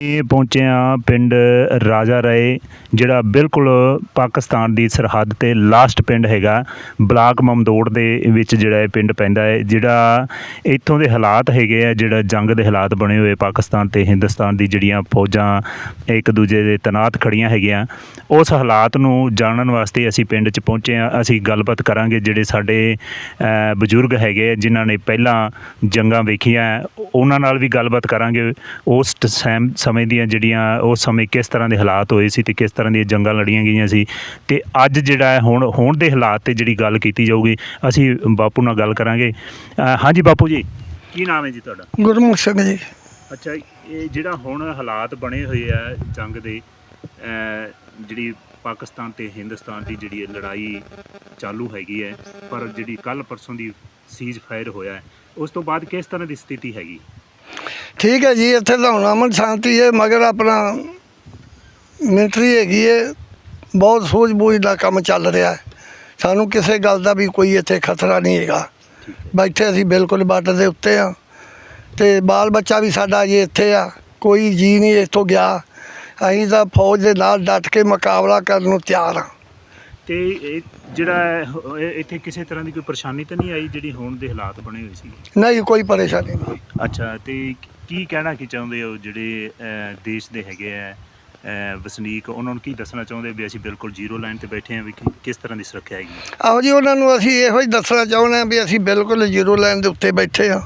ਇਹ ਪਹੁੰਚੇ ਆ ਪਿੰਡ ਰਾਜਾ ਰਾਏ ਜਿਹੜਾ ਬਿਲਕੁਲ ਪਾਕਿਸਤਾਨ ਦੀ ਸਰਹੱਦ ਤੇ ਲਾਸਟ ਪਿੰਡ ਹੈਗਾ ਬਲਾਕ ਮਮਦੋੜ ਦੇ ਵਿੱਚ ਜਿਹੜਾ ਇਹ ਪਿੰਡ ਪੈਂਦਾ ਹੈ ਜਿਹੜਾ ਇੱਥੋਂ ਦੇ ਹਾਲਾਤ ਹੈਗੇ ਆ ਜਿਹੜਾ ਜੰਗ ਦੇ ਹਾਲਾਤ ਬਣੇ ਹੋਏ ਪਾਕਿਸਤਾਨ ਤੇ ਹਿੰਦੁਸਤਾਨ ਦੀ ਜਿਹੜੀਆਂ ਫੌਜਾਂ ਇੱਕ ਦੂਜੇ ਦੇ ਤਨਾਤ ਖੜੀਆਂ ਹੈਗੀਆਂ ਉਸ ਹਾਲਾਤ ਨੂੰ ਜਾਣਨ ਵਾਸਤੇ ਅਸੀਂ ਪਿੰਡ 'ਚ ਪਹੁੰਚੇ ਆ ਅਸੀਂ ਗੱਲਬਾਤ ਕਰਾਂਗੇ ਜਿਹੜੇ ਸਾਡੇ ਬਜ਼ੁਰਗ ਹੈਗੇ ਆ, ਜਿਨ੍ਹਾਂ ਨੇ ਪਹਿਲਾਂ ਜੰਗਾਂ ਵੇਖੀਆਂ ਉਹਨਾਂ ਨਾਲ ਵੀ ਗੱਲਬਾਤ ਕਰਾਂਗੇ। ਉਸ ਟ- ਸੈਮ ਦੀਆਂ ਜਿਹੜੀਆਂ ਉਸ ਸਮੇਂ ਕਿਸ ਤਰ੍ਹਾਂ ਦੇ ਹਾਲਾਤ ਹੋਏ ਸੀ ਤੇ ਕਿਸ ਤਰ੍ਹਾਂ ਦੀਆਂ ਜੰਗਾਂ ਲੜੀਆਂ ਗਈਆਂ ਸੀ ਤੇ ਅੱਜ ਜਿਹੜਾ ਹੈ ਹੁਣ ਹੁਣ ਦੇ ਹਾਲਾਤ ਤੇ ਜਿਹੜੀ ਗੱਲ ਕੀਤੀ ਜਾਊਗੀ ਅਸੀਂ ਬਾਪੂ ਨਾਲ ਗੱਲ ਕਰਾਂਗੇ। ਅ, ਹਾਂਜੀ ਬਾਪੂ ਜੀ ਕੀ ਨਾਮ ਹੈ ਜੀ ਤੁਹਾਡਾ? ਗੁਰਮੁਖ ਸਿੰਘ ਜੀ। ਅੱਛਾ ਇਹ ਜਿਹੜਾ ਹੁਣ ਹਾਲਾਤ ਬਣੇ ਹੋਏ ਆ ਜੰਗ ਦੇ ਅਹ ਜਿਹੜੀ ਪਾਕਿਸਤਾਨ ਤੇ ਹਿੰਦੁਸਤਾਨ ਦੀ ਜਿਹੜੀ ਇਹ ਲੜਾਈ ਚਾਲੂ ਹੈਗੀ ਹੈ ਪਰ ਜਿਹੜੀ ਕੱਲ ਪਰਸੋਂ ਦੀ ਸੀਜ਼ ਫਾਇਰ ਹੋਇਆ ਹੈ ਉਸ ਤੋਂ ਬਾਅਦ ਕਿਸ ਤਰ੍ਹਾਂ ਦੀ ਸਥਿਤੀ ਹੈਗੀ? ਠੀਕ ਹੈ ਜੀ ਇੱਥੇ ਤਾਂ ਹੁਣ ਅਮਨ ਸ਼ਾਂਤੀ ਹੈ ਮਗਰ ਆਪਣਾ ਮਿਲਟਰੀ ਹੈਗੀ ਹੈ ਬਹੁਤ ਸੂਝ-ਬੂਝ ਦਾ ਕੰਮ ਚੱਲ ਰਿਹਾ ਹੈ। ਸਾਨੂੰ ਕਿਸੇ ਗੱਲ ਦਾ ਵੀ ਕੋਈ ਇੱਥੇ ਖਤਰਾ ਨਹੀਂ ਹੈਗਾ। ਬੈਠੇ ਅਸੀਂ ਬਿਲਕੁਲ ਬਾਰਡਰ ਦੇ ਉੱਤੇ ਆ ਤੇ ਬਾਲ ਬੱਚਾ ਵੀ ਸਾਡਾ ਜੀ ਇੱਥੇ ਆ ਕੋਈ ਜੀ ਨਹੀਂ ਇੱਥੋਂ ਗਿਆ। ਅਸੀਂ ਤਾਂ ਫੌਜ ਦੇ ਨਾਲ ਡਟ ਕੇ ਮੁਕਾਬਲਾ ਕਰਨ ਨੂੰ ਤਿਆਰ ਆ ਤੇ ਇਹ ਜਿਹੜਾ ਹੈ, ਇਹ- ਇੱਥੇ ਕਿਸੇ ਤਰ੍ਹਾਂ ਦੀ ਕੋਈ ਪਰੇਸ਼ਾਨੀ ਤਾਂ ਨਹੀਂ ਆਈ ਜਿਹੜੀ ਹੁਣ ਦੇ ਹਾਲਾਤ ਬਣੇ ਹੋਏ ਸੀ ਨਹੀਂ ਕੋਈ ਪਰੇਸ਼ਾਨੀ ਨਹੀਂ। ਅੱਛਾ ਤੇ ਕੀ ਕਹਿਣਾ ਕੀ ਚਾਹੁੰਦੇ ਹੋ ਜਿਹੜੇ ਦੇਸ਼ ਦੇ ਹੈਗੇ ਆ ਵਸਨੀਕ, ਉਹਨਾਂ ਨੂੰ ਕੀ ਦੱਸਣਾ ਚਾਹੁੰਦੇ ਵੀ ਅਸੀਂ ਬਿਲਕੁਲ ਜ਼ੀਰੋ ਲਾਈਨ ਤੇ ਬੈਠੇ ਹਾਂ ਵੀ ਕਿਸ ਤਰ੍ਹਾਂ ਦੀ ਸੁਰੱਖਿਆ ਹੈਗੀ ਆਹੋ ਜੀ, ਉਹਨਾਂ ਨੂੰ ਅਸੀਂ ਇਹੋ ਹੀ ਦੱਸਣਾ ਚਾਹੁੰਦੇ ਹਾਂ ਵੀ ਅਸੀਂ ਬਿਲਕੁਲ ਜ਼ੀਰੋ ਲਾਈਨ ਦੇ ਉੱਤੇ ਬੈਠੇ ਹਾਂ।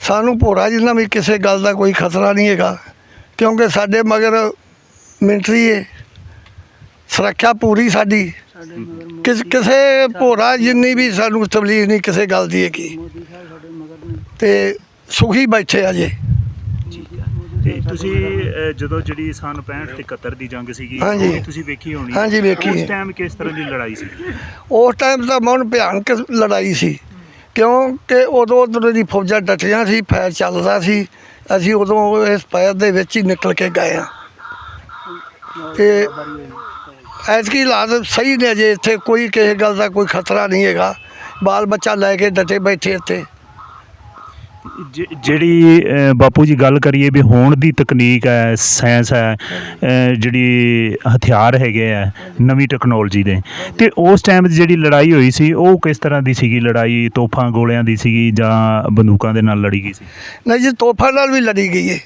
ਸਾਨੂੰ ਭੋਰਾ ਜਿੰਨਾ ਵੀ ਕਿਸੇ ਗੱਲ ਦਾ ਕੋਈ ਖਤਰਾ ਨਹੀਂ ਹੈਗਾ, ਕਿਉਂਕਿ ਸਾਡੇ ਮਗਰ ਮਿਲਟਰੀ ਹੈ ਸੁਰੱਖਿਆ ਪੂਰੀ ਸਾਡੀ। ਕਿਸ, ਕਿਸੇ ਭੋਰਾ ਜਿੰਨੀ ਵੀ ਸਾਨੂੰ ਤਬਲੀਗ ਨਹੀਂ ਕਿਸੇ ਗੱਲ ਦੀ ਹੈਗੀ। ਤੇ ਸੁਖੀ ਬੈਠੇ ਆ ਜੀ। ਤੇ ਤੁਸੀਂ ਅਹ, ਜਦੋਂ ਜਿਹੜੀ ਸਨ 65 ਤੇ 71 ਦੀ ਜੰਗ ਸੀਗੀ ਹਾਂਜੀ। ਉਹ ਤੁਸੀਂ ਵੇਖੀ ਹੋਣੀ। ਹੈ। ਹਾਂਜੀ, ਵੇਖੀ। ਹੈ। ਉਸ ਟਾਈਮ ਕਿਸ ਤਰ੍ਹਾਂ ਦੀ ਲੜਾਈ ਸੀ? ਉਸ ਟਾਈਮ ਤਾਂ ਮੌਨ ਭਿਆਨਕ ਲੜਾਈ ਸੀ। ਕਿਉਂਕਿ ਉਦੋਂ ਉਧਰ ਦੀ ਫੌਜਾਂ ਡਟੀਆਂ ਸੀ ਫੈਰ ਚੱਲਦਾ ਸੀ। ਅਸੀਂ ਉਦੋਂ ਇਸ ਫੈਰ ਦੇ ਵਿੱਚ ਹੀ ਨਿਕਲ ਕੇ ਗਏ ਆ। ਤੇ ਐਤਕੀ ਹਾਲਾਤ ਸਹੀ ਨੇ ਜੇ ਇੱਥੇ ਕੋਈ ਕਿਸੇ ਗੱਲ ਦਾ ਕੋਈ ਖਤਰਾ ਨਹੀਂ ਹੈਗਾ। ਬਾਲ ਬੱਚਾ ਲੈ ਕੇ ਡਟੇ ਬੈਠੇ ਇੱਥੇ। ਜ- ਜਿਹੜੀ ਅਹ, ਬਾਪੂ ਜੀ ਗੱਲ ਕਰੀਏ ਵੀ ਹੁਣ ਦੀ ਤਕਨੀਕ ਹੈ ਸਾਇੰਸ ਹੈ ਅਹ, ਜਿਹੜੀ ਹਥਿਆਰ ਹੈਗੇ ਆ ਨਵੀਂ ਟੈਕਨੋਲੋਜੀ ਦੇ। ਤੇ ਉਸ ਟਾਈਮ ਜਿਹੜੀ ਲੜਾਈ ਹੋਈ ਸੀ ਉਹ ਕਿਸ ਤਰ੍ਹਾਂ ਦੀ ਸੀਗੀ ਲੜਾਈ? ਤੋਪਾਂ ਗੋਲਿਆਂ ਦੀ ਸੀਗੀ ਜਾਂ ਬੰਦੂਕਾਂ ਦੇ ਨਾਲ ਲੜੀ ਗਈ ਸੀ? ਨਹੀਂ ਜੀ ਤੋਹਫਾ ਨਾਲ ਵੀ ਲੜੀ ਗਈ ਹੈ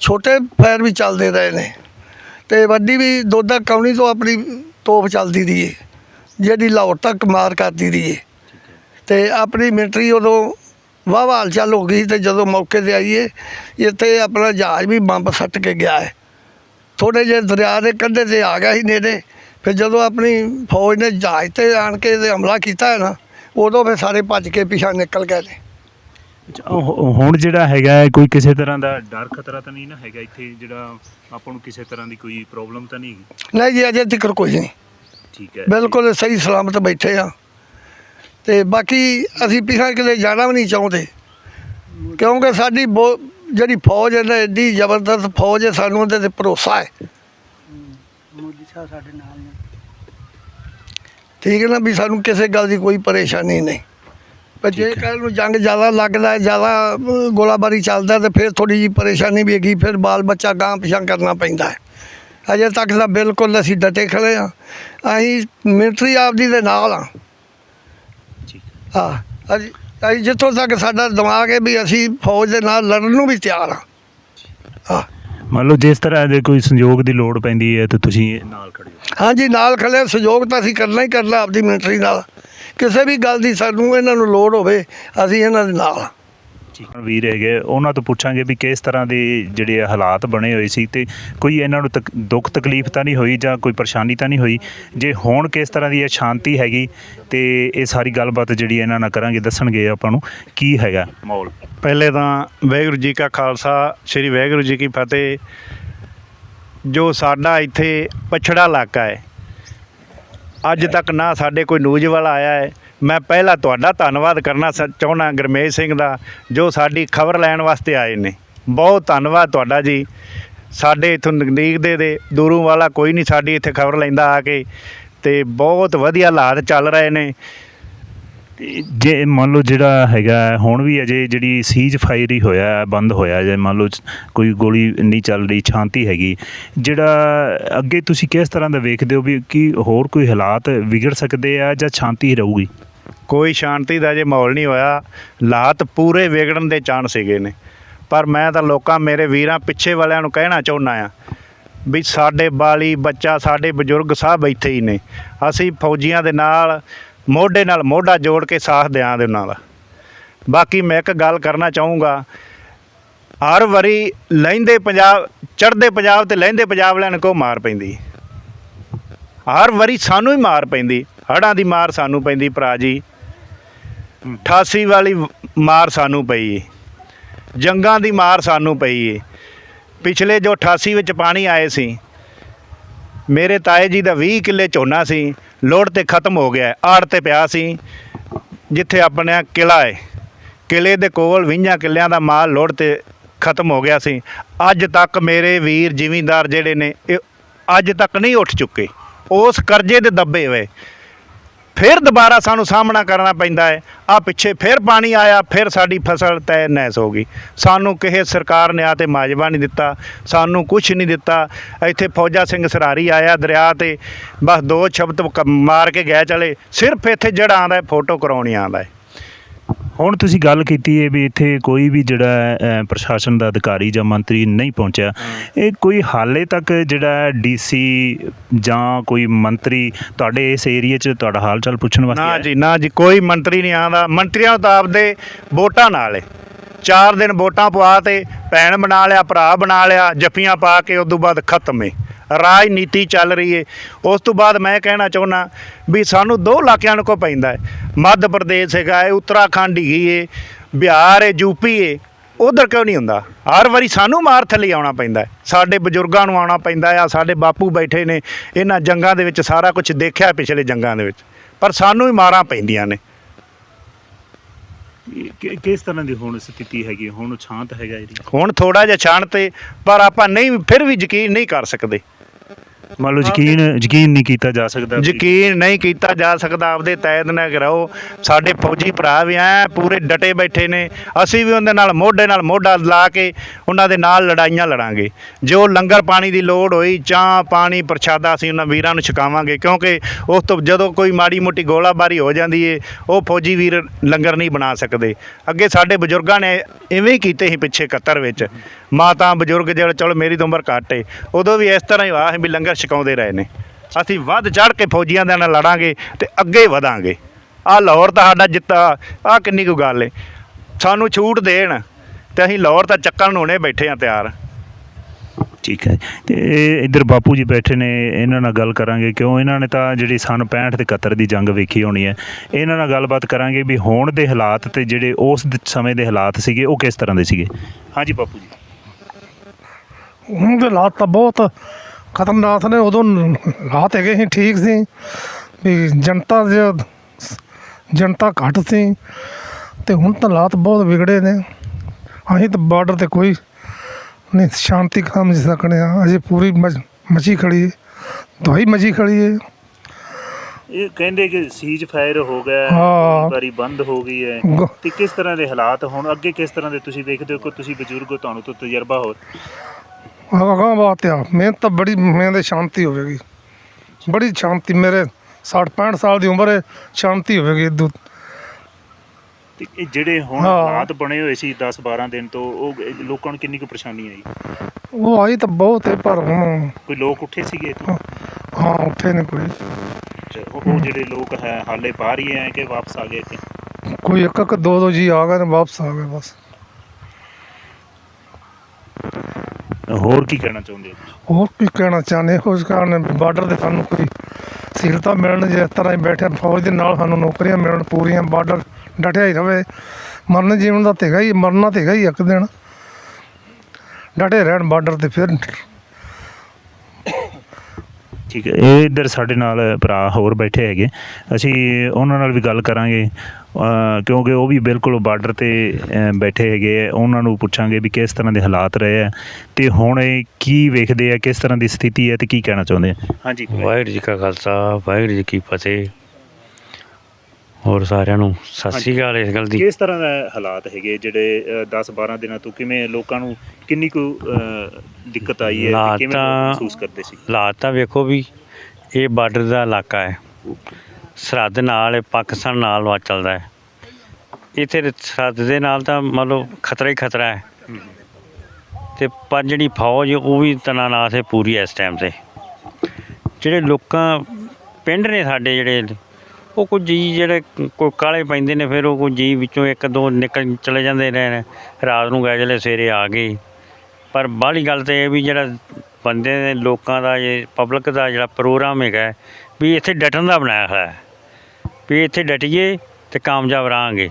ਛੋਟੇ ਫੈਰ ਵੀ ਚੱਲਦੇ ਰਹੇ ਨੇ। ਤੇ ਵੱਡੀ ਵੀ ਦੋਦਾ ਕੌਣੀ ਤੋਂ ਆਪਣੀ ਤੋਪ ਚੱਲਦੀ ਰਹੀ ਹੈ ਜਿਹੜੀ ਲਾਹੌਰ ਤੱਕ ਮਾਰ ਕਰਦੀ ਰਹੀ ਹੈ ਤੇ ਆਪਣੀ ਮਿਲਟਰੀ ਉਦੋਂ ਵਾਹ ਹਲਚਲ ਹੋ ਗਈ ਤੇ ਜਦੋਂ ਮੌਕੇ ਤੇ ਆਈਏ ਇੱਥੇ ਆਪਣਾ ਜਹਾਜ਼ ਵੀ ਬੰਬ ਸੱਟ ਕੇ ਗਿਆ ਹੈ। ਥੋੜੇ ਜਿਹੇ ਦਰਿਆ ਦੇ ਕੰਢੇ ਤੇ ਆ ਗਿਆ ਸੀ ਨੇੜੇ ਫਿਰ ਜਦੋਂ ਆਪਣੀ ਫੌਜ ਨੇ ਜਹਾਜ਼ ਤੇ ਆਣ ਕੇ ਤੇ ਹਮਲਾ ਕੀਤਾ ਹੈ ਨਾ ਉਦੋਂ ਫਿਰ ਸਾਰੇ ਭੱਜ ਕੇ ਪਿਛਾ ਨਿਕਲ ਗਏ ਨੇ। ਹੁਣ ਜਿਹੜਾ ਹੈਗਾ ਕੋਈ ਕਿਸੇ ਤਰ੍ਹਾਂ ਦਾ ਡਰ ਖਤਰਾ ਤਾਂ ਨਹੀਂ ਨਾ ਹੈਗਾ ਇੱਥੇ ਜਿਹੜਾ ਆਪਾਂ ਨੂੰ ਕਿਸੇ ਤਰ੍ਹਾਂ ਦੀ ਕੋਈ ਪ੍ਰੋਬਲਮ ਤਾਂ ਨਹੀਂ ਨਹੀਂ ਜੀ ਅਜੇ ਤੱਕ ਕੋਈ ਨਹੀਂ। ਠੀਕ ਹੈ। ਬਿਲਕੁਲ ਸਹੀ ਸਲਾਮਤ ਬੈਠੇ ਆ। ਤੇ ਬਾਕੀ ਅਸੀਂ ਪਿਛਾ ਕਿਤੇ ਜਾਣਾ ਵੀ ਨਹੀਂ ਚਾਹੁੰਦੇ। ਕਿਉਂਕਿ ਸਾਡੀ ਜਿਹੜੀ ਫੌਜ ਹੈ ਨਾ ਐਡੀ ਜ਼ਬਰਦਸਤ ਫੌਜ ਹੈ ਸਾਨੂੰ ਉਹਦੇ ਤੇ ਭਰੋਸਾ ਹੈ। ਮੋਦੀ ਸਾਹਿਬ ਸਾਡੇ ਨਾਲ ਨੇ। ਠੀਕ ਹੈ ਨਾ ਵੀ ਸਾਨੂੰ ਕਿਸੇ ਗੱਲ ਦੀ ਕੋਈ ਪਰੇਸ਼ਾਨੀ ਨਹੀਂ। ਪਰ ਜੇ ਕੱਲ ਨੂੰ ਜੰਗ ਜ਼ਿਆਦਾ ਲੱਗਦਾ ਹੈ ਜ਼ਿਆਦਾ ਗੋਲਾਬਾਰੀ ਚੱਲਦਾ ਤੇ ਫਿਰ ਥੋੜੀ ਜੀ ਪਰੇਸ਼ਾਨੀ ਵੀ ਹੈਗੀ ਫਿਰ ਬਾਲ ਬੱਚਾ ਗਾਂ ਪਿਛਾਂ ਕਰਨਾ ਪੈਂਦਾ ਹੈ। ਅਜੇ ਤੱਕ ਤਾਂ ਬਿਲਕੁਲ ਅਸੀਂ ਡਟੇ ਖੜੇ ਆ ਅਸੀਂ ਮਿਲਟਰੀ ਆਪਦੀ ਦੇ ਨਾਲ ਆ ਹਾਂ ਅਸੀਂ ਅਸੀਂ ਜਿੱਥੋਂ ਤੱਕ ਸਾਡਾ ਦਿਮਾਗ ਹੈ ਵੀ ਅਸੀਂ ਫੌਜ ਦੇ ਨਾਲ ਲੜਨ ਨੂੰ ਵੀ ਤਿਆਰ ਹਾਂ। ਹਾਂ। ਮੰਨ ਲਓ ਜਿਸ ਤਰ੍ਹਾਂ ਦੇ ਕੋਈ ਸੰਯੋਗ ਦੀ ਲੋੜ ਪੈਂਦੀ ਹੈ ਤੇ ਤੁਸੀਂ ਨਾਲ ਖੜੇ ਹੋ। ਹਾਂਜੀ ਨਾਲ ਖਲੇ ਸਹਿਯੋਗ ਤਾਂ ਅਸੀਂ ਕਰਨਾ ਹੀ ਕਰਨਾ ਆਪਦੀ ਮਿਲਟਰੀ ਨਾਲ। ਕਿਸੇ ਵੀ ਗੱਲ ਦੀ ਸਾਨੂੰ ਇਹਨਾਂ ਨੂੰ ਲੋੜ ਹੋਵੇ ਅਸੀਂ ਇਹਨਾਂ ਦੇ ਨਾਲ ਹਾਂ। ਵੀਰ ਹੈਗੇ ਉਹਨਾਂ ਤੋਂ ਪੁੱਛਾਂਗੇ ਵੀ ਕਿਸ ਤਰ੍ਹਾਂ ਦੇ ਜਿਹੜੇ ਹਾਲਾਤ ਬਣੇ ਹੋਏ ਸੀ ਤੇ ਕੋਈ ਇਹਨਾਂ ਨੂੰ ਤਕ- ਦੁੱਖ ਤਕਲੀਫ ਤਾਂ ਨਹੀਂ ਹੋਈ ਜਾਂ ਕੋਈ ਪਰੇਸ਼ਾਨੀ ਤਾਂ ਨਹੀਂ ਹੋਈ? ਜੇ ਹੋਣ ਕਿਸ ਤਰ੍ਹਾਂ ਦੀ ਇਹ ਸ਼ਾਂਤੀ ਹੈਗੀ ਤੇ ਇਹ ਸਾਰੀ ਗੱਲਬਾਤ ਜਿਹੜੀ ਇਹਨਾਂ ਨਾਲ ਕਰਾਂਗੇ, ਦੱਸਣਗੇ ਆਪਾਂ ਨੂੰ ਕੀ ਹੈਗਾ ਮਾਹੌਲ। ਪਹਿਲੇ ਤਾਂ ਵਾਹਿਗੁਰੂ ਜੀ ਕਾ ਖਾਲਸਾ, ਸ੍ਰੀ ਵਾਹਿਗੁਰੂ ਜੀ ਕੀ ਫਤਿਹ। ਜੋ ਸਾਡਾ ਇੱਥੇ ਪਛੜਾ ਇਲਾਕਾ ਹੈ, ਅੱਜ ਤੱਕ ਨਾ ਸਾਡੇ ਕੋਈ ਨਿਊਜ਼ ਵਾਲਾ ਆਇਆ ਹੈ ਮੈਂ ਪਹਿਲਾਂ ਤੁਹਾਡਾ ਧੰਨਵਾਦ ਕਰਨਾ ਸ- ਚਾਹੁੰਦਾ ਗਰਮੇਸ਼ ਸਿੰਘ ਦਾ, ਜੋ ਸਾਡੀ ਖਬਰ ਲੈਣ ਵਾਸਤੇ ਆਏ ਨੇ। ਬਹੁਤ ਧੰਨਵਾਦ ਤੁਹਾਡਾ ਜੀ। ਸਾਡੇ ਇਥੋਂ ਨਜ਼ਦੀਕ ਦੇ ਦੇ, ਦੂਰੋਂ ਵਾਲਾ ਕੋਈ ਨਹੀਂ ਸਾਡੀ ਇੱਥੇ ਖਬਰ ਲੈਂਦਾ ਆ ਕੇ, ਤੇ ਬਹੁਤ ਵਧੀਆ ਹਾਲਾਤ ਚੱਲ ਰਹੇ ਨੇ। ਜੇ ਮੰਨ ਲਓ ਜਿਹੜਾ ਹੈਗਾ, ਹੁਣ ਵੀ ਅਜੇ ਜਿਹੜੀ ਸੀਜ਼ ਫਾਇਰ ਹੀ ਹੋਇਆ, ਬੰਦ ਹੋਇਆ, ਜੇ ਮੰਨ ਲਓ ਕੋਈ ਗੋਲੀ ਨਹੀਂ ਚੱਲ ਰਹੀ, ਸ਼ਾਂਤੀ ਹੈਗੀ, ਜਿਹੜਾ ਅੱਗੇ ਤੁਸੀਂ ਕਿਸ ਤਰ੍ਹਾਂ ਦਾ ਵੇਖਦੇ ਹੋ ਵੀ ਕੀ ਹੋਰ ਕੋਈ ਹਾਲਾਤ ਵਿਗੜ ਸਕਦੇ ਆ ਜਾਂ ਸ਼ਾਂਤੀ ਰਹੂਗੀ? ਕੋਈ ਸ਼ਾਂਤੀ ਦਾ ਜੇ ਮਾਹੌਲ ਨਹੀਂ ਹੋਇਆ ਹਾਲਾਤ ਪੂਰੇ ਵਿਗੜਨ ਦੇ ਚਾਂਸ ਸੀਗੇ ਨੇ। ਪਰ ਮੈਂ ਤਾਂ ਲੋਕਾਂ, ਮੇਰੇ ਵੀਰਾਂ, ਪਿੱਛੇ ਵਾਲਿਆਂ ਨੂੰ ਕਹਿਣਾ ਚਾਹੁੰਦਾ ਆ ਵੀ ਸਾਡੇ ਬਾਲੀ ਬੱਚਾ, ਸਾਡੇ ਬਜ਼ੁਰਗ ਸਭ ਇੱਥੇ ਹੀ ਨੇ। ਅਸੀਂ ਫੌਜੀਆਂ ਦੇ ਨਾਲ, ਮੋਢੇ ਨਾਲ, ਮੋਢਾ ਜੋੜ ਕੇ ਸਾਥ ਦਿਆਂ ਦੇ ਨਾਲ। ਬਾਕੀ ਮੈਂ ਇੱਕ ਗੱਲ ਕਰਨਾ ਚਾਹੂੰਗਾ, ਹਰ ਵਾਰੀ ਲਹਿੰਦੇ ਪੰਜਾਬ, ਚੜ੍ਹਦੇ ਪੰਜਾਬ ਤੇ ਲਹਿੰਦੇ ਪੰਜਾਬ ਵਾਲਿਆਂ ਨੂੰ ਕੋ ਮਾਰ ਪੈਂਦੀ? ਹਰ ਵਾਰੀ ਸਾਨੂੰ ਹੀ ਮਾਰ ਪੈਂਦੀ ਹੜਾਂ ਦੀ ਮਾਰ ਸਾਨੂੰ ਪੈਂਦੀ ਭਰਾ ਜੀ। 88 ਵਾਲੀ ਮਾਰ ਸਾਨੂੰ ਪਈ ਏ। ਜੰਗਾਂ ਦੀ ਮਾਰ ਸਾਨੂੰ ਪਈ ਏ। ਪਿਛਲੇ ਜੋ 88 ਵਿੱਚ ਪਾਣੀ ਆਏ ਸੀ, ਮੇਰੇ ਤਾਏ ਜੀ ਦਾ 20 ਕਿੱਲੇ ਝੋਨਾ ਸੀ, ਲੋੜ ਤੇ ਖਤਮ ਹੋ ਗਿਆ, ਆੜ ਤੇ ਪਿਆ ਸੀ, ਜਿੱਥੇ ਆਪਣਾ ਕਿਲਾ ਹੈ ਕਿਲੇ ਦੇ ਕੋਲ 20 ਕਿੱਲਿਆਂ ਦਾ ਮਾਲ ਲੋੜ ਤੇ ਖਤਮ ਹੋ ਗਿਆ ਸੀ। ਅੱਜ ਤੱਕ ਮੇਰੇ ਵੀਰ ਜ਼ਿਮੀਂਦਾਰ ਜਿਹੜੇ ਨੇ, ਇਹ ਅੱਜ ਤੱਕ ਨਹੀਂ ਉੱਠ ਚੁੱਕੇ। ਉਸ ਕਰਜ਼ੇ ਦੇ ਦੱਬੇ ਹੋਏ। ਫਿਰ ਦੁਬਾਰਾ ਸਾਨੂੰ ਸਾਹਮਣਾ ਕਰਨਾ ਪੈਂਦਾ ਹੈ। ਆ ਪਿੱਛੇ ਫਿਰ ਪਾਣੀ ਆਇਆ, ਫਿਰ ਸਾਡੀ ਫਸਲ ਤੈ ਨੈਸ ਹੋ ਗਈ। ਸਾਨੂੰ ਕਿਸੇ ਸਰਕਾਰ ਨੇ ਆ ਤੇ ਮਾਜਵਾ ਨਹੀਂ ਦਿੱਤਾ, ਸਾਨੂੰ ਕੁਝ ਨਹੀਂ ਦਿੱਤਾ। ਇੱਥੇ ਫੌਜਾ ਸਿੰਘ ਸਰਾਰੀ ਆਇਆ ਦਰਿਆ ਤੇ, ਬਸ ਦੋ ਸ਼ਬਦ ਕ- ਮਾਰ ਕੇ ਗਏ ਚਲੇ। ਸਿਰਫ ਇੱਥੇ ਜਿਹੜਾ ਆਂਦਾ ਫੋਟੋ ਕਰਾਉਣੀ ਆਂਦਾ ਹੈ। ਹੁਣ ਤੁਸੀਂ ਗੱਲ ਕੀਤੀ ਹੈ ਵੀ ਇੱਥੇ ਕੋਈ ਵੀ ਜਿਹੜਾ ਅ, ਪ੍ਰਸ਼ਾਸਨ ਦਾ ਅਧਿਕਾਰੀ ਜਾਂ ਮੰਤਰੀ ਨਹੀਂ ਪਹੁੰਚਿਆ। ਇਹ ਕੋਈ ਹਾਲੇ ਤੱਕ ਜਿਹੜਾ ਡੀਸੀ ਜਾਂ ਕੋਈ ਮੰਤਰੀ ਤੁਹਾਡੇ ਇਸ ਏਰੀਆ 'ਚ ਤੁਹਾਡਾ ਹਾਲ ਚਾਲ ਪੁੱਛਣ ਵਾਸਤੇ ਨਾ ਆਇਆ? ਜੀ ਨਾ ਜੀ ਕੋਈ ਮੰਤਰੀ ਨਹੀਂ ਆਂਦਾ ਮੰਤਰੀਆਂ ਤਾਂ ਆਪਦੇ ਵੋਟਾਂ ਨਾਲ ਏ। ਚਾਰ ਦਿਨ ਵੋਟਾਂ ਪਵਾ ਤੇ ਭੈਣ ਬਣਾ ਲਿਆ, ਭਰਾ ਬਣਾ ਲਿਆ, ਜੱਫੀਆਂ ਪਾ ਕੇ ਉਸ ਤੋਂ ਬਾਅਦ ਖਤਮ ਏ। ਰਾਜਨੀਤੀ ਚੱਲ ਰਹੀ ਏ। ਉਸ ਤੋਂ ਬਾਅਦ ਮੈਂ ਕਹਿਣਾ ਚਾਹੁੰਦਾ ਵੀ ਸਾਨੂੰ ਦੋ ਇਲਾਕਿਆਂ ਨੂੰ ਕੋ ਪੈਂਦਾ ਹੈ ਮੱਧ ਪ੍ਰਦੇਸ਼ ਹੈਗਾ ਏ, ਉੱਤਰਾਖੰਡ ਹੈਗੀ ਏ, ਬਿਹਾਰ ਏ ਯੂਪੀ ਏ, ਉਧਰ ਕਿਉਂ ਨਹੀਂ ਹੁੰਦਾ? ਹਰ ਵਾਰੀ ਸਾਨੂੰ ਮਾਰ ਥੱਲੇ ਆਉਣਾ ਪੈਂਦਾ ਸਾਡੇ ਬਜ਼ੁਰਗਾਂ ਨੂੰ ਆਉਣਾ ਪੈਂਦਾ ਆ, ਸਾਡੇ ਬਾਪੂ ਬੈਠੇ ਨੇ, ਇਹਨਾਂ ਜੰਗਾਂ ਦੇ ਵਿੱਚ ਸਾਰਾ ਕੁਝ ਦੇਖਿਆ ਪਿਛਲੇ ਜੰਗਾਂ ਦੇ ਵਿੱਚ। ਪਰ ਸਾਨੂੰ ਹੀ ਮਾਰਾਂ ਪੈਂਦੀਆਂ ਨੇ। ਕਿ- ਕਿਸ ਤਰ੍ਹਾਂ ਦੀ ਹੁਣ ਸਥਿਤੀ ਹੈਗੀ? ਹੁਣ ਛਾਂਤ ਹੈਗਾ ਏਰੀਆ ਹੁਣ ਥੋੜਾ ਜਿਹਾ ਛਾਣ ਤੇ, ਪਰ ਆਪਾਂ ਨਹੀਂ, ਫਿਰ ਵੀ ਯਕੀਨ ਨਹੀਂ ਕਰ ਸਕਦੇ। ਮੰਨ ਲਓ ਯਕੀਨ ਯਕੀਨ ਨਹੀਂ ਕੀਤਾ ਜਾ ਸਕਦਾ ਵੀ- ਯਕੀਨ ਨਹੀਂ ਕੀਤਾ ਜਾ ਸਕਦਾ ਆਪਦੇ ਤੈਦ ਨਾਲ ਰਹੋ ਸਾਡੇ ਫੌਜੀ ਭਰਾ ਵੀ ਐ ਪੂਰੇ ਡਟੇ ਬੈਠੇ ਨੇ। ਅਸੀਂ ਵੀ ਉਹਦੇ ਨਾਲ ਮੋਢੇ ਨਾਲ ਮੋਢਾ ਲਾ ਕੇ ਉਹਨਾਂ ਦੇ ਨਾਲ ਲੜਾਈਆਂ ਲੜਾਂਗੇ। ਜੋ ਲੰਗਰ ਪਾਣੀ ਦੀ ਲੋੜ ਹੋਈ ਚਾਹ ਪਾਣੀ ਪ੍ਰਸ਼ਾਦਾ ਅਸੀਂ ਉਹਨਾਂ ਵੀਰਾਂ ਨੂੰ ਛਕਾਵਾਂਗੇ। ਕਿਉਂਕਿ ਉਸ ਤੋਂ ਜਦੋਂ ਕੋਈ ਮਾੜੀ ਮੋਟੀ ਗੋਲਾਬਾਰੀ ਹੋ ਜਾਂਦੀ ਏ ਉਹ ਫੌਜੀ ਵੀਰ ਲੰਗਰ ਨਹੀਂ ਬਣਾ ਸਕਦੇ। ਅੱਗੇ ਸਾਡੇ ਬਜ਼ੁਰਗਾਂ ਨੇ ਇਵੇਂ ਹੀ ਕੀਤੇ ਸੀ ਪਿੱਛੇ 71 ਵਿੱਚ। ਮਾਤਾ ਬਜ਼ੁਰਗ ਜਿਹੜੇ, ਚਲੋ ਮੇਰੀ ਤਾਂ ਉਮਰ ਘੱਟ ਏ। ਉਦੋਂ ਵੀ ਇਸ ਤਰ੍ਹਾਂ ਹੀ ਹੋਇਆ ਵੀ ਲੰਗਰ ਛਕਾਉਂਦੇ ਰਹੇ ਨੇ। ਅਸੀਂ ਵੱਧ ਚੜ ਕੇ ਫੌਜੀਆਂ ਦੇ ਨਾਲ ਲੜਾਂਗੇ ਤੇ ਅੱਗੇ ਵਧਾਂਗੇ। ਆ ਲਾਹੌਰ ਤਾਂ ਸਾਡਾ ਜਿੱਤਾ ਆ ਕਿੰਨੀ ਕੁ ਗੱਲ ਏ। ਸਾਨੂੰ ਛੂਟ ਦੇਣ ਤੇ ਅਸੀਂ ਲਾਹੌਰ ਤਾਂ ਚੱਕਣ ਨੂੰ ਹੁਣੇ ਬੈਠੇ ਆ ਤਿਆਰ। ਠੀਕ ਹੈ। ਤੇ ਇਹ ਇੱਧਰ ਬਾਪੂ ਜੀ ਬੈਠੇ ਨੇ, ਇਹਨਾਂ ਨਾਲ ਗੱਲ ਕਰਾਂਗੇ ਕਿਉਂ? ਇਹਨਾਂ ਨੇ ਤਾਂ ਜਿਹੜੀ ਸਨ 65 ਤੇ 71 ਦੀ ਜੰਗ ਵੇਖੀ ਹੋਣੀ ਹੈ। ਇਹਨਾਂ ਨਾਲ ਗੱਲਬਾਤ ਕਰਾਂਗੇ ਵੀ ਹੁਣ ਦੇ ਹਾਲਾਤ ਤੇ ਜਿਹੜੇ ਉਸ ਸਮੇਂ ਦੇ ਹਾਲਾਤ ਸੀਗੇ, ਉਹ ਕਿਸ ਤਰ੍ਹਾਂ ਦੇ ਸੀਗੇ? ਹਾਂਜੀ ਬਾਪੂ ਜੀ। ਹੁਣ ਦੇ ਹਾਲਾਤ ਤਾਂ ਬਹੁਤ ਖਤਰਨਾਕ ਨੇ ਉਦੋਂ ਹਾਲਾਤ ਹੈਗੇ ਸੀ ਠੀਕ ਸੀ। ਵੀ ਜਨਤਾ ਜਨਤਾ ਘੱਟ ਸੀ ਤੇ ਹੁਣ ਤਾਂ ਹਾਲਾਤ ਬਹੁਤ ਵਿਗੜੇ ਨੇ। ਅਸੀਂ ਤਾਂ ਬਾਰਡਰ ਤੇ ਕੋਈ ਨਹੀਂ ਸ਼ਾਂਤੀ ਕਾਮ ਜਿਸ ਸਕਣੇ ਆ। ਅਜੇ ਪੂਰੀ ਮਚ- ਖੜੀ ਹੈ ਦਵਾਈ ਮਚੀ ਖੜੀ ਹੈ। ਇਹ ਕਹਿੰਦੇ ਕਿ ਸੀਜ਼ ਫਾਇਰ ਹੋ ਗਿਆ ਹਾਂ। ਵਾਰੀ ਬੰਦ ਹੋ ਗਈ ਹੈ। ਤੇ ਕਿਸ ਤਰ੍ਹਾਂ ਦੇ ਹਾਲਾਤ ਹੁਣ? ਅੱਗੇ ਕਿਸ ਤਰ੍ਹਾਂ ਦੇ ਤੁਸੀਂ ਵੇਖਦੇ ਹੋ ਕਿ ਤੁਸੀਂ ਬਜ਼ੁਰਗ ਹੋ ਤੁਹਾਨੂੰ ਤਾਂ ਤਜਰਬਾ ਹੋ ਅਗਾਂਹ ਬਾਤ ਆ ਮਿਹਨਤ ਤਾਂ ਬੜੀ ਮਿਹਨਤ ਤੇ ਸ਼ਾਂਤੀ ਹੋਵੇਗੀ। ਬੜੀ ਸ਼ਾਂਤੀ ਮੇਰੇ 60 65 ਸਾਲ ਦੀ ਉਮਰ ਹੈ ਸ਼ਾਂਤੀ ਹੋਵੇਗੀ ਤੇ ਇਹ ਜਿਹੜੇ ਹੁਣ ਹਾਂ। ਹਾਲਾਤ ਬਣੇ ਹੋਏ ਸੀ 10 12 ਦਿਨ ਤੋਂ ਉਹ ਇਹ ਲੋਕਾਂ ਨੂੰ ਕਿੰਨੀ ਕੁ ਪਰੇਸ਼ਾਨੀ ਆਈ? ਉਹ ਆਈ ਤਾਂ ਬਹੁਤ ਹੈ ਪਰ ਹੁਣ ਕੋਈ ਲੋਕ ਉੱਠੇ ਸੀਗੇ ਇੱਥੋਂ? ਹਾਂ ਉੱਥੇ ਨਹੀਂ ਕੋਈ। ਅੱਛਾ, ਉਹ ਉਹ ਜਿਹੜੇ ਲੋਕ ਹੈ ਹਾਲੇ ਬਾਹਰ ਹੀ ਹੈ ਕਿ ਵਾਪਸ ਆ ਗਏ ਇੱਥੇ? ਕੋਈ ਇੱਕ ਇੱਕ ਦੋ ਦੋ ਜੀ ਆ ਗਏ ਨੇ ਵਾਪਸ ਆ ਗਏ ਬਸ। ਹੋਰ ਕੀ ਕਹਿਣਾ ਚਾਹੁੰਦੇ ਹੋ? ਹੋਰ ਕੀ ਕਹਿਣਾ ਚਾਹੁੰਦੇ ਹੋ? ਉਸ ਕਾਰਨ ਬਾਰਡਰ ਦੇ ਸਾਨੂੰ ਕੋਈ ਸਹੂਲਤਾਂ ਮਿਲਣ ਜਿਸ ਤਰ੍ਹਾਂ ਹੀ ਬੈਠੇ ਫੌਜ ਦੇ ਨਾਲ ਸਾਨੂੰ ਨੌਕਰੀਆਂ ਮਿਲਣ, ਪੂਰੀਆਂ ਬਾਰਡਰ ਡਟਿਆ ਹੀ ਰਵੇ। ਮਰਨ ਜੀਵਨ ਦਾ ਤੇਗਾ ਹੀ, ਮਰਨਾ ਤੇਗਾ ਹੀ ਇੱਕ ਦਿਨ। ਡਟੇ ਰਹਿਣ ਬਾਰਡਰ ਤੇ ਫਿਰ ਠੀਕ ਹੈ, ਇਹ ਇੱਧਰ ਸਾਡੇ ਨਾਲ ਭਰਾ ਹੋਰ ਬੈਠੇ ਹੈਗੇ। ਅਸੀਂ ਉਹਨਾਂ ਨਾਲ ਵੀ ਗੱਲ ਕਰਾਂਗੇ। ਕਿਉਂਕਿ ਉਹ ਵੀ ਬਿਲਕੁਲ ਬਾਰਡਰ ਤੇ ਬੈਠੇ ਹੈਗੇ ਆ। ਉਹਨਾਂ ਨੂੰ ਪੁੱਛਾਂਗੇ ਵੀ ਕਿਸ ਤਰ੍ਹਾਂ ਦੇ ਹਾਲਾਤ ਰਹੇ ਆ ਤੇ ਹੁਣ ਇਹ ਕੀ ਵੇਖਦੇ ਆ, ਕਿਸ ਤਰ੍ਹਾਂ ਦੀ ਸਥਿਤੀ ਹੈ ਤੇ ਕੀ ਕਹਿਣਾ ਚਾਹੁੰਦੇ ਆ? ਹਾਂਜੀ। ਵਾਹਿਗੁਰੂ ਜੀ ਕਾ ਖਾਲਸਾ, ਵਾਹਿਗੁਰੂ ਜੀ ਕੀ ਫਤਿਹ। ਹੋਰ ਸਾਰਿਆਂ ਨੂੰ ਸਤਿ ਸ਼੍ਰੀ ਅਕਾਲ ਇਸ ਗੱਲ ਦੀ। ਕਿਸ ਤਰ੍ਹਾਂ ਦਾ ਹਾਲਾਤ ਹੈਗੇ ਜਿਹੜੇ 10 12 ਦਿਨਾਂ ਤੋਂ ਕਿਵੇਂ ਲੋਕਾਂ ਨੂੰ ਕਿੰਨੀ ਕੁ ਦਿੱਕਤ ਆਈ ਹੈ ਤੇ ਕਿਵੇਂ ਮਹਿਸੂਸ ਕਰਦੇ ਸੀ? ਹਾਲਾਤ ਤਾਂ ਵੇਖੋ ਵੀ ਇਹ ਬਾਰਡਰ ਦਾ ਇਲਾਕਾ ਹੈ। ਸਰਹੱਦ ਨਾਲ ਪਾਕਿਸਤਾਨ ਨਾਲ ਵਾ ਚੱਲਦਾ ਹੈ। ਇੱਥੇ ਸਰਹੱਦ ਦੇ ਨਾਲ ਤਾਂ ਮੰਨ ਲਓ ਖਤਰਾ ਹੀ ਖਤਰਾ ਹੈ। ਤੇ ਪਰ ਜਿਹੜੀ ਫੌਜ ਉਹ ਵੀ ਤਨਾਨਾਤ ਹੈ ਪੂਰੀ ਇਸ ਟਾਈਮ ਤੇ। ਜਿਹੜੇ ਲੋਕਾਂ ਪਿੰਡ ਨੇ ਸਾਡੇ ਜਿਹੜੇ ਉਹ ਕੁਝ ਜੀ ਜਿਹੜੇ ਕੋਈ ਕਾਲੇ ਪੈਂਦੇ ਨੇ, ਫਿਰ ਉਹ ਕੋਈ ਜੀ ਵਿੱਚੋਂ ਇੱਕ ਦੋ ਨਿਕਲ ਚਲੇ ਜਾਂਦੇ ਨੇ, ਰਾਤ ਨੂੰ ਗਏ ਜਿਹੜੇ ਸਵੇਰੇ ਆ ਗਏ। ਪਰ ਬਾਹਲੀ ਗੱਲ ਤੇ ਇਹ ਵੀ ਜਿਹੜਾ ਬੰਦੇ ਦੇ ਲੋਕਾਂ ਦਾ ਇਹ ਪਬਲਿਕ ਦਾ ਜਿਹੜਾ ਪ੍ਰੋਗਰਾਮ ਹੈਗਾ, ਵੀ ਇੱਥੇ ਡਟਣ ਦਾ ਬਣਾਇਆ ਹੋਇਆ ਹੈ। ਵੀ ਇੱਥੇ ਡਟੀਏ ਤੇ ਕਾਮਯਾਬ ਰਹਾਂਗੇ।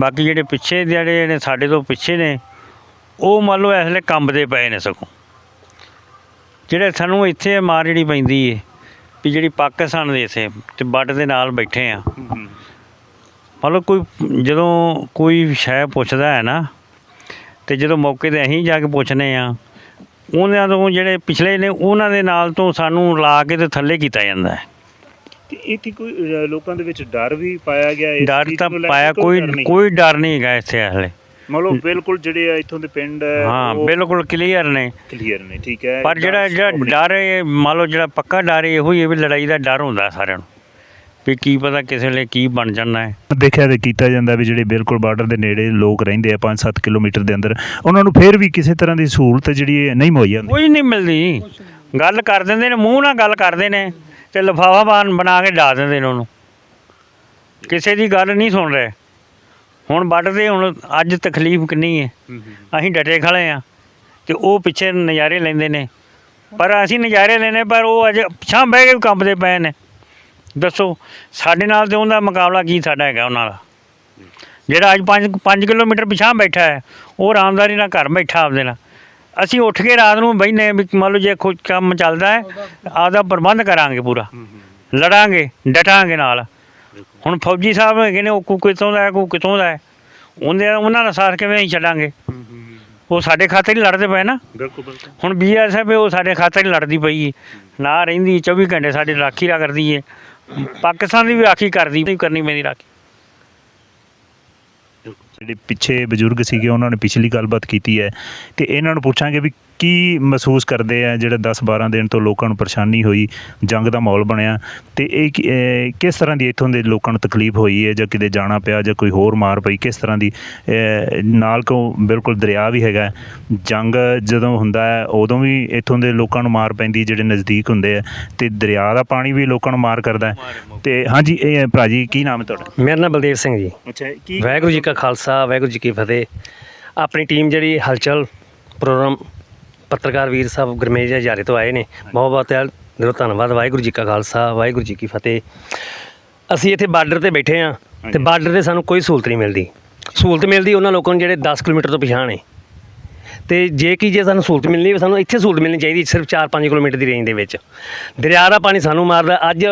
ਬਾਕੀ ਜਿਹੜੇ ਪਿੱਛੇ ਜਿਹੜੇ ਨੇ, ਸਾਡੇ ਤੋਂ ਪਿੱਛੇ ਨੇ, ਉਹ ਮੰਨ ਲਓ ਇਸ ਵੇਲੇ ਕੰਬਦੇ ਪਏ ਨੇ ਸਗੋਂ। ਜਿਹੜੇ ਸਾਨੂੰ ਇੱਥੇ ਮਾਰ ਜਿਹੜੀ ਪੈਂਦੀ ਏ ਵੀ ਜਿਹੜੀ ਪਾਕਿਸਤਾਨ ਦੇ ਇੱਥੇ ਤੇ ਬਾਰਡਰ ਦੇ ਨਾਲ ਬੈਠੇ ਆ। ਮੰਨ ਲਓ ਕੋਈ ਜਦੋਂ ਕੋਈ ਸ਼ੈ ਪੁੱਛਦਾ ਹੈ ਨਾ ਤੇ ਜਦੋਂ ਮੌਕੇ ਤੇ ਅਸੀਂ ਜਾ ਕੇ ਪੁੱਛਨੇ ਆ ਉਹਨਾਂ ਤੋਂ ਜਿਹੜੇ ਪਿਛਲੇ ਨੇ ਉਹਨਾਂ ਦੇ ਨਾਲ ਤੋਂ ਸਾਨੂੰ ਲਾ ਕੇ ਤੇ ਥੱਲੇ ਕੀਤਾ ਜਾਂਦਾ ਹੈ। ਤੇ ਇੱਥੇ ਕੋਈ ਲੋਕਾਂ ਦੇ ਵਿੱਚ ਡਰ ਵੀ ਪਾਇਆ ਗਿਆ ਇਸ ਡਰ ਚੀਜ਼ ਤਾਂ ਨੂੰ ਲੈ ਕੇ ਪਾਇਆ ਕੋਈ ਕੋਈ ਡਰ ਨਹੀਂ? ਕੋਈ ਡਰ ਨਹੀਂ ਹੈਗਾ ਇੱਥੇ ਹਲੇ। ਮਤਲਬ ਬਿਲਕੁਲ ਜਿਹੜੇ ਆ ਇੱਥੋਂ ਦੇ ਪਿੰਡ ਹੈ, ਹਾਂ ਉਹ ਬਿਲਕੁਲ ਕਲੀਅਰ ਨੇ। ਕਲੀਅਰ ਨੇ ਠੀਕ ਹੈ ਪਰ ਜਿਹੜਾ ਜਿਹੜਾ ਡਰ ਹੈ ਮੰਨ ਲਓ ਜਿਹੜਾ ਪੱਕਾ ਡਰ ਹੈ ਇਹੋ ਹੀ ਹੈ ਵੀ ਲੜਾਈ ਦਾ ਡਰ ਹੁੰਦਾ ਸਾਰਿਆਂ ਨੂੰ ਵੀ ਕੀ ਪਤਾ ਕਿਸੇ ਵੇਲੇ ਕੀ ਬਣ ਜਾਣਾ ਹੈ। ਦੇਖਿਆ ਤੇ ਕੀਤਾ ਜਾਂਦਾ ਵੀ ਜਿਹੜੇ ਬਿਲਕੁਲ ਬਾਰਡਰ ਦੇ ਨੇੜੇ ਲੋਕ ਰਹਿੰਦੇ ਆ 5-7 ਕਿਲੋਮੀਟਰ ਦੇ ਅੰਦਰ ਉਹਨਾਂ ਨੂੰ ਫਿਰ ਵੀ ਕਿਸੇ ਤਰ੍ਹਾਂ ਦੀ ਸਹੂਲਤ ਜਿਹੜੀ ਨਹੀਂ ਮੁਹੱਈਆ ਹੁੰਦੀ ਕੋਈ ਨਹੀਂ ਮਿਲਦੀ। ਗੱਲ ਕਰ ਦਿੰਦੇ ਨੇ ਮੂੰਹ ਨਾਲ ਗੱਲ ਕਰਦੇ ਨੇ ਤੇ ਲਿਫਾਫਾ ਬਣਾ ਕੇ ਡਾ ਦਿੰਦੇ ਨੇ ਉਹਨੂੰ। ਕਿਸੇ ਦੀ ਗੱਲ ਨਹੀਂ ਸੁਣ ਰਹੇ। ਹੁਣ ਵੱਢਦੇ ਹੁਣ ਅੱਜ ਤਕਲੀਫ ਕਿੰਨੀ ਹੈ? ਅਸੀਂ ਡਟੇ ਖੜੇ ਆ ਤੇ ਉਹ ਪਿੱਛੇ ਨਜ਼ਾਰੇ ਲੈਂਦੇ ਨੇ। ਪਰ ਅਸੀਂ ਨਜ਼ਾਰੇ ਲੈਨੇ ਪਰ ਉਹ ਅਜੇ ਪਿਛਾਂ ਬਹਿ ਕੇ ਕੰਬਦੇ ਪਏ ਨੇ। ਦੱਸੋ ਸਾਡੇ ਨਾਲ ਤੇ ਉਹਦਾ ਮੁਕਾਬਲਾ ਕੀ ਸਾਡਾ ਹੈਗਾ ਉਹਨਾਂ ਦਾ? ਜਿਹੜਾ ਅੱਜ 5 5 ਕਿਲੋਮੀਟਰ ਪਿਛਾਂ ਬੈਠਾ ਹੈ ਉਹ ਆਰਾਮਦਾਰੀ ਨਾਲ ਘਰ ਬੈਠਾ ਆਪਦੇ ਨਾਲ। ਅਸੀਂ ਉੱਠ ਕੇ ਰਾਤ ਨੂੰ ਬਹਿਨੇ ਵੀ ਮੰਨ ਲਓ ਜੇ ਕੋਈ ਕੰਮ ਚੱਲਦਾ ਹੈ ਆਪਦਾ ਪ੍ਰਬੰਧ ਕਰਾਂਗੇ ਪੂਰਾ। ਲੜਾਂਗੇ ਡਟਾਂਗੇ ਨਾਲ। ਹੁਣ ਫੌਜੀ ਸਾਹਿਬ ਹੈਗੇ ਨੇ ਉਹ ਕੋ ਕਿਤੋਂ ਦਾ ਹੈ ਕੋਈ ਕਿਤੋਂ ਦਾ ਹੈ? ਉਹਦੇ ਉਹਨਾਂ ਦਾ ਸਾਥ ਕਿਵੇਂ ਅਸੀਂ ਛੱਡਾਂਗੇ? ਉਹ ਸਾਡੇ ਖਾਤਰ ਹੀ ਲੜਦੇ ਪਏ ਨਾ। ਬਿਲਕੁਲ ਬਿਲਕੁਲ। ਹੁਣ ਬੀਐਸਐਫ ਉਹ ਸਾਡੇ ਖਾਤਰ ਹੀ ਲੜਦੀ ਪਈ ਹੈ ਨਾ ਰਹਿੰਦੀ 24 ਘੰਟੇ ਸਾਡੀ ਰਾਖੀ ਰਾ ਕਰਦੀ ਹੈ ਪਾਕਿਸਤਾਨ ਦੀ ਵੀ ਰਾਖੀ ਕਰਦੀ ਨਹੀਂ ਕਰਨੀ ਮੇਰੀ ਰਾਖੀ। ਜਿਹੜੇ ਪਿੱਛੇ ਬਜ਼ੁਰਗ ਸੀਗੇ ਉਹਨਾਂ ਨੇ ਪਿਛਲੀ ਗੱਲਬਾਤ ਕੀਤੀ ਹੈ। ਤੇ ਇਹਨਾਂ ਨੂੰ ਪੁੱਛਾਂਗੇ ਵੀ ਕੀ ਮਹਿਸੂਸ ਕਰਦੇ ਆ ਜਿਹੜਾ 10 12 ਦਿਨ ਤੋਂ ਲੋਕਾਂ ਨੂੰ ਪਰੇਸ਼ਾਨੀ ਹੋਈ ਜੰਗ ਦਾ ਮਾਹੌਲ ਬਣਿਆ? ਤੇ ਇਹ ਕੀ- ਕਿਸ ਤਰ੍ਹਾਂ ਦੀ ਇੱਥੋਂ ਦੇ ਲੋਕਾਂ ਨੂੰ ਤਕਲੀਫ ਹੋਈ ਹੈ ਜਾਂ ਕਿਤੇ ਜਾਣਾ ਪਿਆ ਜਾਂ ਕੋਈ ਹੋਰ ਮਾਰ ਪਈ? ਕਿਸ ਤਰ੍ਹਾਂ ਦੀ ਅਹ ਨਾਲ ਕੋ ਬਿਲਕੁਲ ਦਰਿਆ ਵੀ ਹੈਗਾ? ਹੈ। ਜੰਗ ਜਦੋਂ ਹੁੰਦਾ ਹੈ ਉਦੋਂ ਵੀ ਇੱਥੋਂ ਦੇ ਲੋਕਾਂ ਨੂੰ ਮਾਰ ਪੈਂਦੀ ਜਿਹੜੇ ਨਜ਼ਦੀਕ ਹੁੰਦੇ ਆ ਤੇ ਦਰਿਆ ਦਾ ਪਾਣੀ ਵੀ ਲੋਕਾਂ ਨੂੰ ਮਾਰ ਕਰਦਾ ਹੈ। ਤੇ ਹਾਂਜੀ ਇਹ ਭਰਾ ਜੀ ਕੀ ਨਾਮ ਹੈ ਤੁਹਾਡਾ? ਮੇਰਾ ਨਾਮ ਬਲਦੇਵ ਸਿੰਘ ਜੀ। ਅੱਛਾ ਕੀ ਵਾਹਿਗੁਰੂ ਜੀ ਕਾ ਖਾਲਸਾ ਵਾਹਿਗੁਰੂ ਜੀ ਕੀ ਫਤਿਹ। ਆਪਣੀ ਟੀਮ ਜਿਹੜੀ ਹਲਚਲ ਪ੍ਰੋਗਰਾਮ ਪੱਤਰਕਾਰ ਵੀਰ ਸਾਹਿਬ ਗੁਰਮੇਜ ਹਜ਼ਾਰੇ ਤੋਂ ਆਏ ਨੇ। ਬਹੁਤ ਬਹੁਤ ਦਿਲ- ਧੰਨਵਾਦ। ਵਾਹਿਗੁਰੂ ਜੀ ਕਾ ਖਾਲਸਾ ਵਾਹਿਗੁਰੂ ਜੀ ਕੀ ਫਤਿਹ। ਅਸੀਂ ਇੱਥੇ ਬਾਰਡਰ ਤੇ ਬੈਠੇ ਆ ਤੇ। ਬਾਰਡਰ ਤੇ ਸਾਨੂੰ ਕੋਈ ਸਹੂਲਤ ਨਹੀਂ ਮਿਲਦੀ। ਸਹੂਲਤ ਮਿਲਦੀ ਉਹਨਾਂ ਲੋਕਾਂ ਨੂੰ ਜਿਹੜੇ 10 ਕਿਲੋਮੀਟਰ ਤੋਂ ਪਿਛਾਂਹ ਨੇ। ਤੇ ਜੇ ਕੀ ਜੇ ਸਾਨੂੰ ਸਹੂਲਤ ਮਿਲਣੀ ਸਾਨੂੰ ਇੱਥੇ ਸਹੂਲਤ ਮਿਲਣੀ ਚਾਹੀਦੀ ਸਿਰਫ 4-5 ਕਿਲੋਮੀਟਰ ਦੀ ਰੇਂਜ ਦੇ ਵਿੱਚ। ਦਰਿਆ ਦਾ ਪਾਣੀ ਸਾਨੂੰ ਮਾਰਦਾ। ਅੱਜ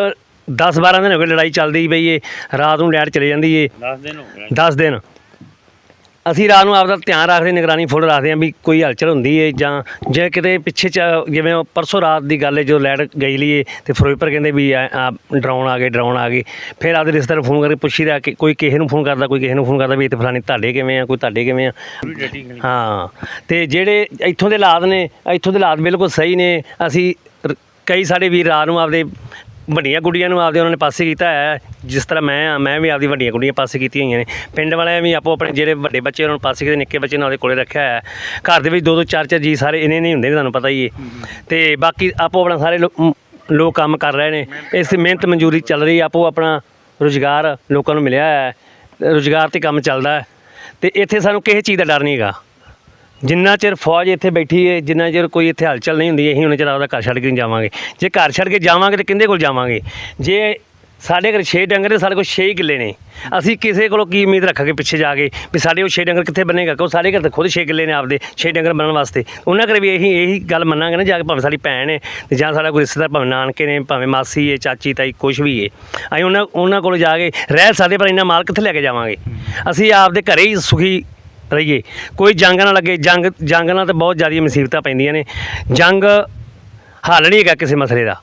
10-12 ਦਿਨ ਹੋ ਗਏ ਲੜਾਈ ਚੱਲਦੀ ਪਈ ਏ। ਰਾਤ ਨੂੰ ਲਾਈਟ ਚਲੇ ਜਾਂਦੀ ਏ। 10 ਦਿਨ ਹੋ ਗਏ। 10 ਦਿਨ। ਅਸੀਂ ਰਾਤ ਨੂੰ ਆਪਦਾ ਧਿਆਨ ਰੱਖਦੇ, ਨਿਗਰਾਨੀ ਫੁੱਲ ਰੱਖਦੇ ਹਾਂ ਵੀ ਕੋਈ ਹਲਚਲ ਹੁੰਦੀ ਹੈ ਜਾਂ ਜੇ ਕਿਤੇ ਪਿੱਛੇ ਚ ਜਿਵੇਂ ਉਹ ਪਰਸੋਂ ਰਾਤ ਦੀ ਗੱਲ ਹੈ ਜਦੋਂ ਲਾਈਟ ਗਈ ਲਈਏ ਤੇ ਫਿਰੋਜ਼ਪੁਰ ਕਹਿੰਦੇ ਵੀ ਆ ਡਰਾਉਣ ਆ ਗਏ ਡਰਾਉਣ ਆ ਗਏ। ਫਿਰ ਆਪਦੇ ਰਿਸ਼ਤੇਦਾਰ ਫੋਨ ਕਰਕੇ ਪੁੱਛੀਦਾ ਕਿ ਕੋਈ ਕਿਸੇ ਨੂੰ ਫੋਨ ਕਰਦਾ, ਕੋਈ ਕਿਸੇ ਨੂੰ ਫੋਨ ਕਰਦਾ ਵੀ ਇੱਥੇ ਫਲਾਣੀ ਤੁਹਾਡੇ ਕਿਵੇਂ ਆ, ਕੋਈ ਤੁਹਾਡੇ ਕਿਵੇਂ ਆ? ਹਾਂ, ਤੇ ਜਿਹੜੇ ਇੱਥੋਂ ਦੇ ਹਾਲਾਤ ਨੇ, ਇੱਥੋਂ ਦੇ ਹਾਲਾਤ ਬਿਲਕੁਲ ਸਹੀ ਨੇ। ਅਸੀਂ ਕਈ ਸਾਡੇ ਵੀਰ ਰਾਤ ਨੂੰ ਆਪਦੇ ਵੱਡੀਆਂ ਗੁੱਡੀਆਂ ਨੂੰ ਆਪਦੇ ਉਹਨਾਂ ਨੇ ਪਾਸੇ ਕੀਤਾ ਹੈ। ਜਿਸ ਤਰ੍ਹਾਂ ਮੈਂ ਆ ਮੈਂ ਵੀ ਆਪਦੀ ਵੱਡੀਆਂ ਗੁੱਡੀਆਂ ਪਾਸੇ ਕੀਤੀਆਂ ਹੋਈਆਂ ਨੇ। ਪਿੰਡ ਵਾਲਿਆਂ ਵੀ ਆਪੋ ਆਪਣੇ ਜਿਹੜੇ ਵੱਡੇ ਬੱਚੇ ਉਹਨਾਂ ਨੂੰ ਪਾਸੇ ਕੀਤੇ ਨਿੱਕੇ ਬੱਚੇ ਨਾਲ ਦੇ ਕੋਲੇ ਰੱਖਿਆ ਹੈ। ਘਰ ਦੇ ਵਿੱਚ ਦੋ ਦੋ ਚਾਰ ਚਾਰ ਜੀ ਸਾਰੇ ਇਹਨੇ ਨਹੀਂ ਹੁੰਦੇ ਤੁਹਾਨੂੰ ਪਤਾ ਹੀ ਹੈ। ਤੇ ਬਾਕੀ ਆਪੋ ਆਪਣਾ ਸਾਰੇ ਲੋ- ਲੋਕ ਕੰਮ ਕਰ ਰਹੇ ਨੇ। ਇਸ ਮਿਹਨਤ ਮਨਜ਼ੂਰੀ ਚੱਲ ਰਹੀ ਹੈ, ਆਪੋ ਆਪਣਾ ਰੁਜ਼ਗਾਰ ਲੋਕਾਂ ਨੂੰ ਮਿਲਿਆ ਹੈ। ਰੁਜ਼ਗਾਰ ਤੇ ਕੰਮ ਚੱਲਦਾ ਹੈ। ਤੇ ਇੱਥੇ ਸਾਨੂੰ ਕਿਸੇ ਚੀਜ਼ ਦਾ ਡਰ ਨਹੀਂ ਹੈਗਾ। ਜਿੰਨਾ ਚਿਰ ਫੌਜ ਇੱਥੇ ਬੈਠੀ ਹੈ ਜਿੰਨਾ ਚਿਰ ਕੋਈ ਇੱਥੇ ਹਲਚਲ ਨਹੀਂ ਹੁੰਦੀ, ਅਸੀਂ ਉਹਨਾਂ ਚਿਰ ਆਪਦਾ ਘਰ ਛੱਡ ਕੇ ਨਹੀਂ ਜਾਵਾਂਗੇ। ਜੇ ਘਰ ਛੱਡ ਕੇ ਜਾਵਾਂਗੇ ਤੇ ਕਿੰਦੇ ਕੋਲ ਜਾਵਾਂਗੇ? ਜੇ ਸਾਡੇ ਘਰ 6 ਡੰਗਰ ਨੇ, ਸਾਡੇ ਕੋਲ 6 ਕਿੱਲੇ ਨੇ। ਅਸੀਂ ਕਿਸੇ ਕੋਲੋਂ ਕੀ ਉਮੀਦ ਰੱਖਾਂਗੇ ਪਿੱਛੇ ਜਾ ਕੇ ਵੀ ਸਾਡੇ ਉਹ 6 ਡੰਗਰ ਕਿੱਥੇ ਬਣੇਗਾ? ਕਿਉਂ ਸਾਡੇ ਘਰ ਤਾਂ ਖੁਦ 6 ਕਿੱਲੇ ਨੇ ਆਪਦੇ 6 ਡੰਗਰ ਬਣਨ ਵਾਸਤੇ। ਉਹਨਾਂ ਘਰ ਵੀ ਇਹੀ ਇਹੀ ਗੱਲ ਮੰਨਾਂਗੇ ਨਾ, ਜਾ ਕੇ ਭਾਵੇਂ ਸਾਡੀ ਭੈਣ ਹੈ ਤੇ ਜਾਂ ਸਾਡਾ ਕੋਈ ਰਿਸ਼ਤੇਦਾਰ, ਭਾਵੇਂ ਨਾਨਕੇ ਨੇ, ਭਾਵੇਂ ਮਾਸੀ ਹੈ ਚਾਚੀ, ਤਾਈ ਕੁਝ ਵੀ ਹੈ ਅਸੀਂ ਉਹਨਾਂ ਉਹਨਾਂ ਕੋਲ ਜਾ ਕੇ ਰਹਿ ਸਕਦੇ, ਪਰ ਇੰਨਾ ਮਾਲ ਕਿੱਥੇ ਲੈ ਕੇ ਜਾਵਾਂਗੇ? ਅਸੀਂ ਆਪਦੇ ਘਰੇ ਹੀ ਸੁਖੀ ਰਹੀਏ। ਕੋਈ ਜੰਗ ਨਾ ਲੱਗੇ। ਜੰਗ ਜੰਗ ਨਾਲ ਤਾਂ ਬਹੁਤ ਜ਼ਿਆਦਾ ਮੁਸੀਬਤਾਂ ਪੈਂਦੀਆਂ ਨੇ। ਜੰਗ ਹੱਲ ਨਹੀਂ ਹੈਗਾ ਕਿਸੇ ਮਸਲੇ ਦਾ।